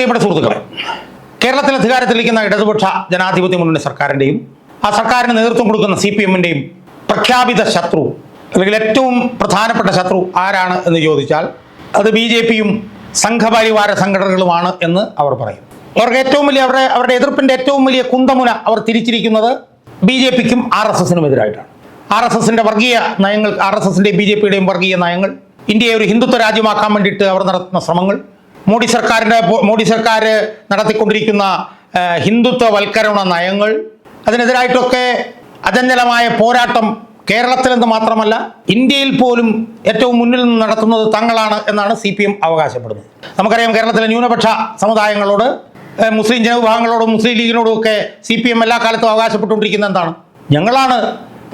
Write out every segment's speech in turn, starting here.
പ്രിയപ്പെട്ട സുഹൃത്തുക്കളെ കേരളത്തിൽ അധികാരത്തിലിരിക്കുന്ന ഇടതുപക്ഷ ജനാധിപത്യ മുന്നണി സർക്കാരിന്റെയും ആ സർക്കാരിന് നേതൃത്വം കൊടുക്കുന്ന സി പി എമ്മിന്റെയും പ്രഖ്യാപിത ശത്രു അല്ലെങ്കിൽ ഏറ്റവും പ്രധാനപ്പെട്ട ശത്രു ആരാണ് എന്ന് ചോദിച്ചാൽ അത് ബി ജെ പിയും സംഘപരിവാര സംഘടനകളുമാണ് എന്ന് അവർ പറയും. അവർക്ക് ഏറ്റവും വലിയ അവരുടെ അവരുടെ എതിർപ്പിന്റെ ഏറ്റവും വലിയ കുന്തമുന അവർ തിരിച്ചിരിക്കുന്നത് ബി ജെ പിക്കും ആർ എസ് എസിനും എതിരായിട്ടാണ്. ആർ എസ് എസിന്റെ വർഗീയ നയങ്ങൾ ആർ എസ് എസിന്റെയും ബി ജെ പിയുടെയും വർഗീയ നയങ്ങൾ ഇന്ത്യയെ ഒരു ഹിന്ദുത്വ രാജ്യമാക്കാൻ വേണ്ടിയിട്ട് അവർ നടത്തുന്ന ശ്രമങ്ങൾ മോഡി സർക്കാരിന്റെ മോഡി സർക്കാർ നടത്തിക്കൊണ്ടിരിക്കുന്ന ഹിന്ദുത്വവൽക്കരണ നയങ്ങൾ അതിനെതിരായിട്ടൊക്കെ അചഞ്ചലമായ പോരാട്ടം കേരളത്തിൽ നിന്ന് മാത്രമല്ല ഇന്ത്യയിൽ പോലും ഏറ്റവും മുന്നിൽ നിന്ന് നടത്തുന്നത് തങ്ങളാണ് എന്നാണ് സി പി എം അവകാശപ്പെടുന്നത്. നമുക്കറിയാം കേരളത്തിലെ ന്യൂനപക്ഷ സമുദായങ്ങളോട് മുസ്ലിം ജനവിഭാഗങ്ങളോടും മുസ്ലിം ലീഗിനോടും ഒക്കെ സി പി എം എല്ലാ കാലത്തും അവകാശപ്പെട്ടുകൊണ്ടിരിക്കുന്നത് എന്താണ്? ഞങ്ങളാണ്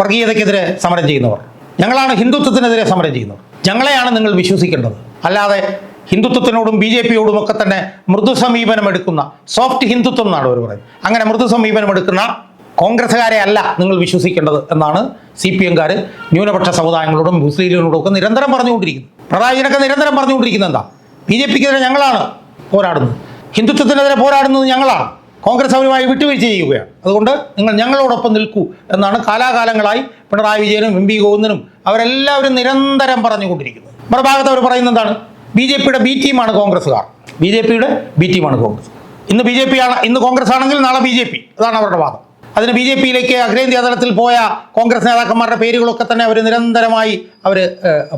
വർഗീയതയ്ക്കെതിരെ സമരം ചെയ്യുന്നവർ. ഞങ്ങളാണ് ഹിന്ദുത്വത്തിനെതിരെ സമരം ചെയ്യുന്നവർ. ഞങ്ങളെയാണ് നിങ്ങൾ വിശ്വസിക്കേണ്ടത്. അല്ലാതെ ഹിന്ദുത്വത്തിനോടും ബി ജെ പിയോടും ഒക്കെ തന്നെ മൃദു സമീപനം എടുക്കുന്ന സോഫ്റ്റ് ഹിന്ദുത്വം എന്നാണ് അവർ പറയുന്നത്. അങ്ങനെ മൃദു സമീപനം എടുക്കുന്ന കോൺഗ്രസ്സുകാരെ അല്ല നിങ്ങൾ വിശ്വസിക്കേണ്ടത് എന്നാണ് സി പി എംകാർ ന്യൂനപക്ഷ സമുദായങ്ങളോടും മുസ്ലിം ലീഗിനോടും ഒക്കെ നിരന്തരം പറഞ്ഞുകൊണ്ടിരിക്കുന്നത്. പ്രധാനമന്ത്രിയൊക്കെ നിരന്തരം പറഞ്ഞുകൊണ്ടിരിക്കുന്നത് എന്താ? ബി ജെ പിക്കെതിരെ ഞങ്ങളാണ് പോരാടുന്നത്. ഹിന്ദുത്വത്തിനെതിരെ പോരാടുന്നത് ഞങ്ങളാണ്. കോൺഗ്രസ് അവരുമായി വിട്ടുവീഴ്ച ചെയ്യുകയാണ്. അതുകൊണ്ട് നിങ്ങൾ ഞങ്ങളോടൊപ്പം നിൽക്കൂ എന്നാണ് കാലാകാലങ്ങളായി പിണറായി വിജയനും എം പി ഗോവിന്ദനും അവരെല്ലാവരും നിരന്തരം പറഞ്ഞുകൊണ്ടിരിക്കുന്നത്. മറുഭാഗത്ത് അവർ പറയുന്നത് എന്താണ്? ബി ജെ പിയുടെ ബി ടീമാണ് കോൺഗ്രസ്സുകാർ. ബി ജെ പിയുടെ ബി ടീമാണ് കോൺഗ്രസ്. ഇന്ന് ബി ജെ പി ആണ് ഇന്ന് കോൺഗ്രസ് ആണെങ്കിൽ നാളെ ബി ജെ പി. അതാണ് അവരുടെ വാദം. അതിന് ബി ജെ പിയിലേക്ക് അഖിലേന്ത്യാ തലത്തിൽ പോയ കോൺഗ്രസ് നേതാക്കന്മാരുടെ പേരുകളൊക്കെ തന്നെ അവർ നിരന്തരമായി അവർ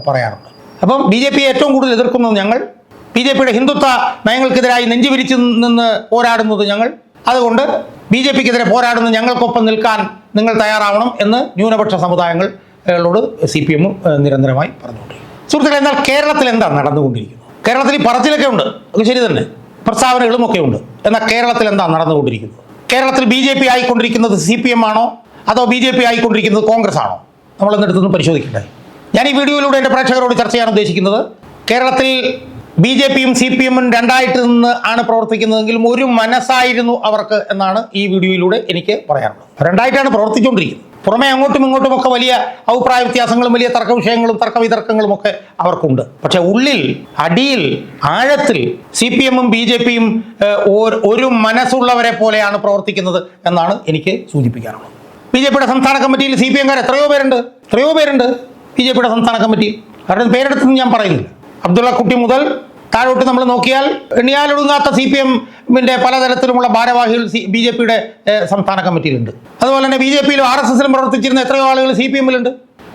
പറയാറുണ്ട്. അപ്പം ബി ജെ പിയെ ഏറ്റവും കൂടുതൽ എതിർക്കുന്നത് ഞങ്ങൾ ബി ജെ പിയുടെ ഹിന്ദുത്വ നയങ്ങൾക്കെതിരായി നെഞ്ചുവിരിച്ച് നിന്ന് പോരാടുന്നത് ഞങ്ങൾ. അതുകൊണ്ട് ബി ജെ പിക്കെതിരെ പോരാടുന്ന ഞങ്ങൾക്കൊപ്പം നിൽക്കാൻ നിങ്ങൾ തയ്യാറാവണം എന്ന് ന്യൂനപക്ഷ സമുദായങ്ങളോട് സി പി എമ്മും നിരന്തരമായി പറഞ്ഞുകൊണ്ടിരിക്കും സുഹൃത്തുക്കളെ എന്നാൽ കേരളത്തിൽ എന്താണ് നടന്നുകൊണ്ടിരിക്കുന്നത്? കേരളത്തിൽ ഈ പറച്ചിലൊക്കെ ഉണ്ട്. അത് ശരി തന്നെ. പ്രസ്താവനകളും ഒക്കെ ഉണ്ട്. എന്നാൽ കേരളത്തിൽ എന്താണ് നടന്നുകൊണ്ടിരിക്കുന്നത്? കേരളത്തിൽ ബി ജെ പി ആയിക്കൊണ്ടിരിക്കുന്നത് സി പി എം ആണോ? അതോ ബി ജെ പി ആയിക്കൊണ്ടിരിക്കുന്നത് കോൺഗ്രസ് ആണോ നമ്മൾ നമ്മളെന്നെടുത്തൊന്ന് പരിശോധിക്കട്ടെ. ഞാൻ ഈ വീഡിയോയിലൂടെ എന്റെ പ്രേക്ഷകരോട് ചർച്ച ചെയ്യാൻ ഉദ്ദേശിക്കുന്നത് കേരളത്തിൽ ബി ജെ പിയും സി പി എമ്മും രണ്ടായിട്ട് നിന്ന് ആണ് പ്രവർത്തിക്കുന്നതെങ്കിലും ഒരു മനസ്സായിരുന്നു അവർക്ക് എന്നാണ് ഈ വീഡിയോയിലൂടെ എനിക്ക് പറയാനുള്ളത്. രണ്ടായിട്ടാണ് പ്രവർത്തിച്ചുകൊണ്ടിരിക്കുന്നത്. പുറമെ അങ്ങോട്ടും ഇങ്ങോട്ടും ഒക്കെ വലിയ അഭിപ്രായ വ്യത്യാസങ്ങളും വലിയ തർക്ക വിഷയങ്ങളും തർക്ക വിതർക്കങ്ങളും ഒക്കെ അവർക്കുണ്ട്. പക്ഷെ ഉള്ളിൽ അടിയിൽ ആഴത്തിൽ സി പി എമ്മും ബി ജെ പിയും ഒരു മനസ്സുള്ളവരെ പോലെയാണ് പ്രവർത്തിക്കുന്നത് എന്നാണ് എനിക്ക് സൂചിപ്പിക്കാറുള്ളത് ബി ജെ പിയുടെ സംസ്ഥാന കമ്മിറ്റിയിൽ സി പി എംകാർ എത്രയോ പേരുണ്ട്? എത്രയോ പേരുണ്ട് ബി ജെ പിയുടെ സംസ്ഥാന കമ്മിറ്റി അവരുടെ പേരെടുത്തൊന്നും ഞാൻ പറയുന്നില്ല അബ്ദുള്ള കുട്ടി മുതൽ താഴോട്ട് നമ്മൾ നോക്കിയാൽ എണ്ണിയാലൊടുങ്ങാത്ത സി പി എമ്മിന്റെ പലതരത്തിലുമുള്ള ഭാരവാഹികൾ സി ബി ജെ പിയുടെ സംസ്ഥാന കമ്മിറ്റിയിലുണ്ട്. അതുപോലെ തന്നെ ബി ജെ പിയിലും ആർ എസ് എസിലും പ്രവർത്തിച്ചിരുന്ന എത്രയോ ആളുകൾ സി പി എമ്മിലുണ്ട്.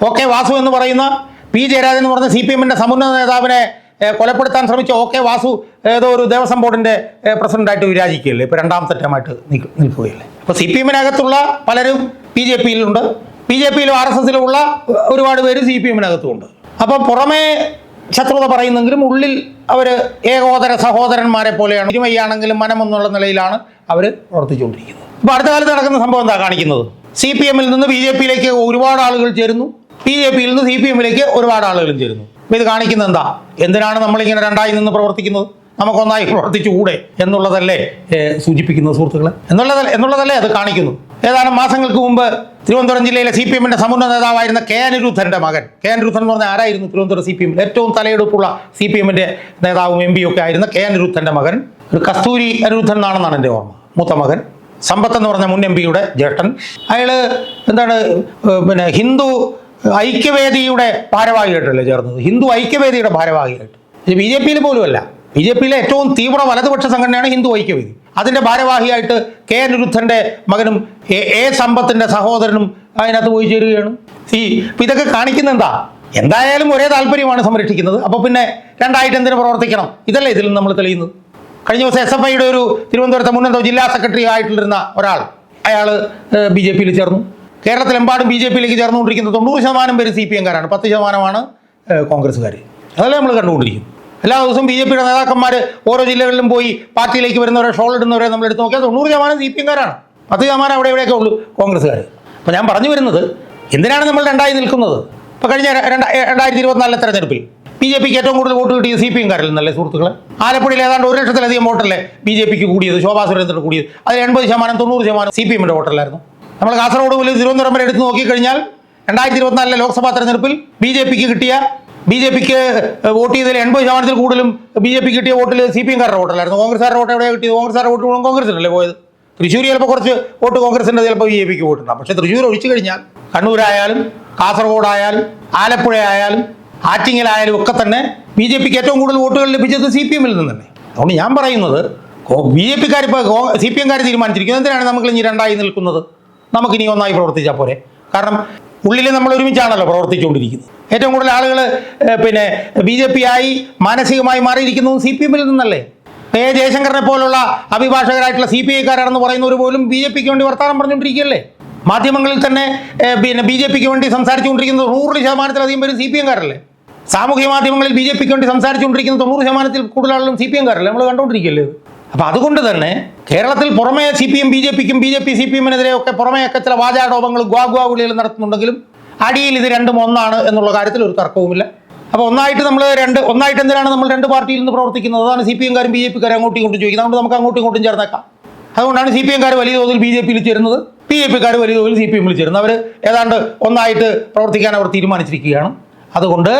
ഒ കെ വാസു എന്ന് പറയുന്ന പി ജയരാജൻ എന്ന് പറഞ്ഞ സി പി എമ്മിന്റെ സമുന്നത നേതാവിനെ കൊലപ്പെടുത്താൻ ശ്രമിച്ച ഒ കെ വാസു ഏതോ ഒരു ദേവസ്വം ബോർഡിന്റെ പ്രസിഡന്റായിട്ട് വിരാജിക്കുകയല്ലേ? ഇപ്പോൾ രണ്ടാം ടൈമായിട്ട് നിൽക്ക് നിൽക്കുകയല്ലേ? അപ്പോൾ സി പി എമ്മിനകത്തുള്ള പലരും ബി ജെ പിയിലുണ്ട്. ബി ജെ പിയിലും ആർ എസ് എസിലുമുള്ള ഒരുപാട് പേര് സി പി എമ്മിനകത്തുമുണ്ട്. അപ്പോൾ പുറമേ ശത്രുത പറയുന്നെങ്കിലും ഉള്ളിൽ അവർ ഏകോദര സഹോദരന്മാരെ പോലെയാണ്. ഇരുമയ്യാണെങ്കിലും മനമെന്നുള്ള നിലയിലാണ് അവർ പ്രവർത്തിച്ചുകൊണ്ടിരിക്കുന്നത്. അപ്പോൾ അടുത്ത കാലത്ത് നടക്കുന്ന സംഭവം എന്താ കാണിക്കുന്നത്? സി പി എമ്മിൽ നിന്ന് ബി ജെ പിയിലേക്ക് ഒരുപാട് ആളുകൾ ചേരുന്നു. ബി ജെ പിയിൽ നിന്ന് സി പി എമ്മിലേക്ക് ഒരുപാട് ആളുകളും ചേരുന്നു. അപ്പോൾ ഇത് കാണിക്കുന്നത് എന്താ? എന്തിനാണ് നമ്മളിങ്ങനെ രണ്ടായി നിന്ന് പ്രവർത്തിക്കുന്നത്? നമുക്കൊന്നായി പ്രവർത്തിച്ചുകൂടെ എന്നുള്ളതല്ലേ സൂചിപ്പിക്കുന്നത് സുഹൃത്തുക്കളെ? എന്നുള്ളതല്ലേ എന്നുള്ളതല്ലേ അത് കാണിക്കുന്നു. ഏതാനും മാസങ്ങൾക്ക് മുമ്പ് തിരുവനന്തപുരം ജില്ലയിലെ സി പി എമ്മിന്റെ സമുന്നത നേതാവായിരുന്ന കെ അനിരുദ്ധന്റെ മകൻ. കെ അനിരുദ്ധൻ എന്ന് പറഞ്ഞാൽ ആരായിരുന്നു തിരുവനന്തപുരം സി പി എമ്മിൽ ഏറ്റവും തലയെടുപ്പുള്ള സി പി എമ്മിന്റെ നേതാവും എം പിയും ഒക്കെ ആയിരുന്ന കെ അനിരുദ്ധന്റെ മകൻ. ഒരു കസ്തൂരി അനിരുദ്ധൻ എന്നാണെന്നാണ് എന്റെ ഓർമ്മ. മൂത്ത മകൻ. സമ്പത്ത് എന്ന് പറഞ്ഞ മുൻ എം പിയുടെ ജ്യേഷ്ഠൻ. അയാൾ എന്താണ് പിന്നെ ഹിന്ദു ഐക്യവേദിയുടെ ഭാരവാഹിയായിട്ടല്ലേ ചേർന്നത്? ഹിന്ദു ഐക്യവേദിയുടെ ഭാരവാഹിയായിട്ട്. ബി ജെ പിയിൽ പോലുമല്ല. ബി ജെ പിയിലെ ഏറ്റവും തീവ്ര വലതുപക്ഷ സംഘടനയാണ് ഹിന്ദു ഐക്യവേദി. അതിന്റെ ഭാരവാഹിയായിട്ട് കെ അനിരുദ്ധന്റെ മകനും എ സമ്പത്തിന്റെ സഹോദരനും അതിനകത്ത് പോയി ചേരുകയാണ്. ഈ ഇതൊക്കെ കാണിക്കുന്ന എന്താ എന്തായാലും ഒരേ താല്പര്യമാണ് സംരക്ഷിക്കുന്നത്. അപ്പോൾ പിന്നെ രണ്ടായിട്ട് എന്തിനു പ്രവർത്തിക്കണം? ഇതല്ലേ ഇതിൽ നമ്മൾ തെളിയുന്നത്. കഴിഞ്ഞ ദിവസം എസ് എഫ് ഐയുടെ ഒരു തിരുവനന്തപുരത്തെ മുൻ എന്തോ ജില്ലാ സെക്രട്ടറി ആയിട്ടിരുന്ന ഒരാൾ അയാൾ ബി ജെ പിയിൽ ചേർന്നു. കേരളത്തിലെമ്പാടും ബി ജെ പിയിലേക്ക് ചേർന്നുകൊണ്ടിരിക്കുന്ന തൊണ്ണൂറ് ശതമാനം പേര് സി പി എംകാരാണ് പത്ത് ശതമാനമാണ് കോൺഗ്രസ്സുകാർ അതല്ലേ നമ്മൾ കണ്ടുകൊണ്ടിരിക്കും എല്ലാ ദിവസവും ബി ജെ പിയുടെ നേതാക്കന്മാർ ഓരോ ജില്ലകളിലും പോയി പാർട്ടിയിലേക്ക് വരുന്നവരെ ഷോൾ ഇടുന്നവരെ നമ്മൾ എടുത്ത് നോക്കിയാൽ തൊണ്ണൂറ് ശതമാനം സി പി എംകാരാണ് പത്ത് ശതമാനം അവിടെ ഇവിടെയൊക്കെ ഉള്ളൂ കോൺഗ്രസ്സുകാർ അപ്പോൾ ഞാൻ പറഞ്ഞു വരുന്നത് എന്തിനാണ് നമ്മൾ രണ്ടായി നിൽക്കുന്നത്? ഇപ്പോൾ കഴിഞ്ഞ രണ്ടായിരത്തി ഇരുപത്തിനാലിലെ തെരഞ്ഞെടുപ്പിൽ ബി ജെ പിക്ക് ഏറ്റവും കൂടുതൽ വോട്ട് കിട്ടിയത് സി പി എംകാരിൽ നിന്നല്ലേ ആലപ്പുഴയിൽ ഏതാണ്ട് ഒരു ലക്ഷത്തിലധികം വോട്ടല്ലേ ബി ജെ പിക്ക് കൂടിയത് ശോഭാ സുരേന്ദ്രൻ കൂടിയത്. അതിൽ എൺപത് ശതമാനം തൊണ്ണൂറ് ശതമാനം സി പി എമ്മിന്റെ വോട്ടല്ലായിരുന്നു. നമ്മൾ കാസർഗോഡ് പോലും തിരുവനന്തപുരം വരെ എടുത്ത് നോക്കിക്കഴിഞ്ഞാൽ രണ്ടായിരത്തി ഇരുപത്തിനാലിലെ ലോക്സഭാ തെരഞ്ഞെടുപ്പിൽ ബി ജെ പിക്ക് കിട്ടിയ ബി ജെ പിക്ക് വോട്ട് ചെയ്തതിൽ എൺപത് ശതമാനത്തിൽ കൂടുതലും ബി ജെ പി കിട്ടിയ വോട്ടിൽ സി പി എംകാരുടെ വോട്ടല്ലായിരുന്നു. കോൺഗ്രസ്സുകാരുടെ വോട്ട് എവിടെയാണ് കിട്ടിയത്? കോൺഗ്രസ്സുകാരുടെ വോട്ട് മുഴുവൻ കോൺഗ്രസിനല്ലേ പോയത്? തൃശ്ശൂർ ചിലപ്പോൾ കുറച്ച് വോട്ട് കോൺഗ്രസിന്റെ ചിലപ്പോൾ ബി ജെ പിക്ക് വോട്ടുണ്ടാകും പക്ഷേ തൃശ്ശൂർ ഒഴിച്ചു കഴിഞ്ഞാൽ കണ്ണൂരായാലും കാസർഗോഡായാലും ആലപ്പുഴ ആയാലും ആറ്റിങ്ങലായാലും ഒക്കെ തന്നെ ബി ജെ പിക്ക് ഏറ്റവും കൂടുതൽ വോട്ടുകൾ ലഭിച്ചത് സി പി എമ്മിൽ നിന്ന് തന്നെ അതുകൊണ്ട് ഞാൻ പറയുന്നത് ബി ജെ പിക്കാർ ഇപ്പോൾ സി പി എംകാർ തീരുമാനിച്ചിരിക്കുന്നത് എന്തിനാണ് നമുക്ക് ഇനി രണ്ടായി നിൽക്കുന്നത്? നമുക്കിനി ഒന്നായി പ്രവർത്തിച്ചാൽ പോരെ. കാരണം ഉള്ളിൽ നമ്മൾ ഒരുമിച്ചാണല്ലോ പ്രവർത്തിച്ചുകൊണ്ടിരിക്കുന്നത്. ഏറ്റവും കൂടുതൽ ആളുകൾ പിന്നെ ബി ജെ പി ആയി മാനസികമായി മാറിയിരിക്കുന്നതും സി പി എമ്മിൽ നിന്നല്ലേ? എ ജയശങ്കറിനെ പോലുള്ള അഭിഭാഷകരായിട്ടുള്ള സി പി ഐക്കാരാണെന്ന് പറയുന്നവർ പോലും ബി ജെ പിക്ക് വേണ്ടി വർത്തമാനം പറഞ്ഞുകൊണ്ടിരിക്കുകയല്ലേ? മാധ്യമങ്ങളിൽ തന്നെ പിന്നെ ബി ജെ പിക്ക് വേണ്ടി സംസാരിച്ചുകൊണ്ടിരിക്കുന്നത് നൂറ് ശതമാനത്തിലധികം പേരും സി പി എംകാരല്ലേ സാമൂഹ്യ മാധ്യമങ്ങളിൽ ബി ജെ പിക്ക് വേണ്ടി സംസാരിച്ചുകൊണ്ടിരിക്കുന്ന തൊണ്ണൂറ് ശതമാനത്തിൽ കൂടുതൽ ആളുകളും സി പി എംകാരല്ലേ നമ്മൾ കണ്ടുകൊണ്ടിരിക്കുകയല്ലേ? അപ്പോൾ അതുകൊണ്ട് തന്നെ കേരളത്തിൽ പുറമേ C P M B J പിക്കും B J P C P എമ്മിനെതിരെ ഒക്കെ പുറമേയൊക്കെ ചില വാചാടോപങ്ങളും ഗ്വാഗ്വാ വിളികൾ നടത്തുന്നുണ്ടെങ്കിലും അടിയിൽ ഇത് രണ്ടും ഒന്നാണ് എന്നുള്ള കാര്യത്തിൽ ഒരു തർക്കവുമില്ല. അപ്പോൾ ഒന്നായിട്ട് നമ്മൾ രണ്ട് ഒന്നായിട്ട് എന്തിനാണ് നമ്മൾ രണ്ട് പാർട്ടിയിൽ നിന്ന് പ്രവർത്തിക്കുന്നത്? അതാണ് സി പി എംകാരും ബി ജെ പിക്കാരും അങ്ങോട്ടും ഇങ്ങോട്ടും ചോദിക്കുന്നത്. നമുക്ക് അങ്ങോട്ടും ഇങ്ങോട്ടും ചേർന്നേക്കാം. അതുകൊണ്ടാണ് സി പി എംകാർ വലിയ തോതിൽ ബി ജെ പിയിൽ ചേരുന്നത്. ബി ജെ പിക്കാർ വലിയ തോതിൽ സി പി എമ്മിൽ ചേരുന്നത്. അവർ ഏതാണ്ട് ഒന്നായിട്ട് പ്രവർത്തിക്കാൻ അവർ തീരുമാനിച്ചിരിക്കുകയാണ്. അതുകൊണ്ട്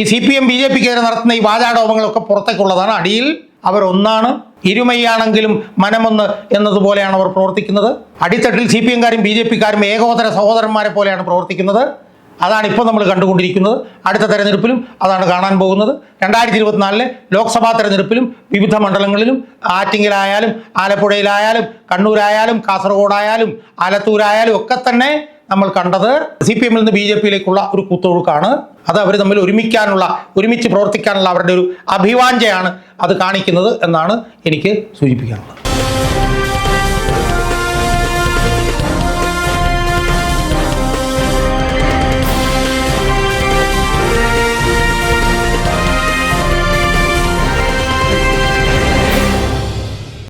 ഈ C P M B J പിക്കെതിരെ നടത്തുന്ന ഈ വാചാടോപങ്ങളൊക്കെ പുറത്തേക്കുള്ളതാണ്. അടിയിൽ അവർ ഒന്നാണ്. ഇരുമയ്യാണെങ്കിലും മനമൊന്ന് എന്നതുപോലെയാണ് അവർ പ്രവർത്തിക്കുന്നത്. അടിത്തട്ടിൽ സി പി എംകാരും ബി ജെ പിക്കാരും ഏകോദര സഹോദരന്മാരെ പോലെയാണ് പ്രവർത്തിക്കുന്നത്. അതാണ് ഇപ്പോൾ നമ്മൾ കണ്ടുകൊണ്ടിരിക്കുന്നത്. അടുത്ത തെരഞ്ഞെടുപ്പിലും അതാണ് കാണാൻ പോകുന്നത്. രണ്ടായിരത്തി ഇരുപത്തിനാലിലെ ലോക്സഭാ തെരഞ്ഞെടുപ്പിലും വിവിധ മണ്ഡലങ്ങളിലും ആറ്റിങ്ങിലായാലും ആലപ്പുഴയിലായാലും കണ്ണൂരായാലും കാസർഗോഡായാലും ആലത്തൂരായാലും ഒക്കെ തന്നെ നമ്മൾ കണ്ടത് സി പി എമ്മിൽ നിന്ന് ബി ജെ പിയിലേക്കുള്ള ഒരു കുത്തൊഴുക്കാണ്. അത് അവർ തമ്മിൽ ഒരുമിക്കാനുള്ള ഒരുമിച്ച് പ്രവർത്തിക്കാനുള്ള അവരുടെ ഒരു അഭിവാഞ്ചയാണ് അത് കാണിക്കുന്നത് എന്നാണ് എനിക്ക് സൂചിപ്പിക്കാനുള്ളത്.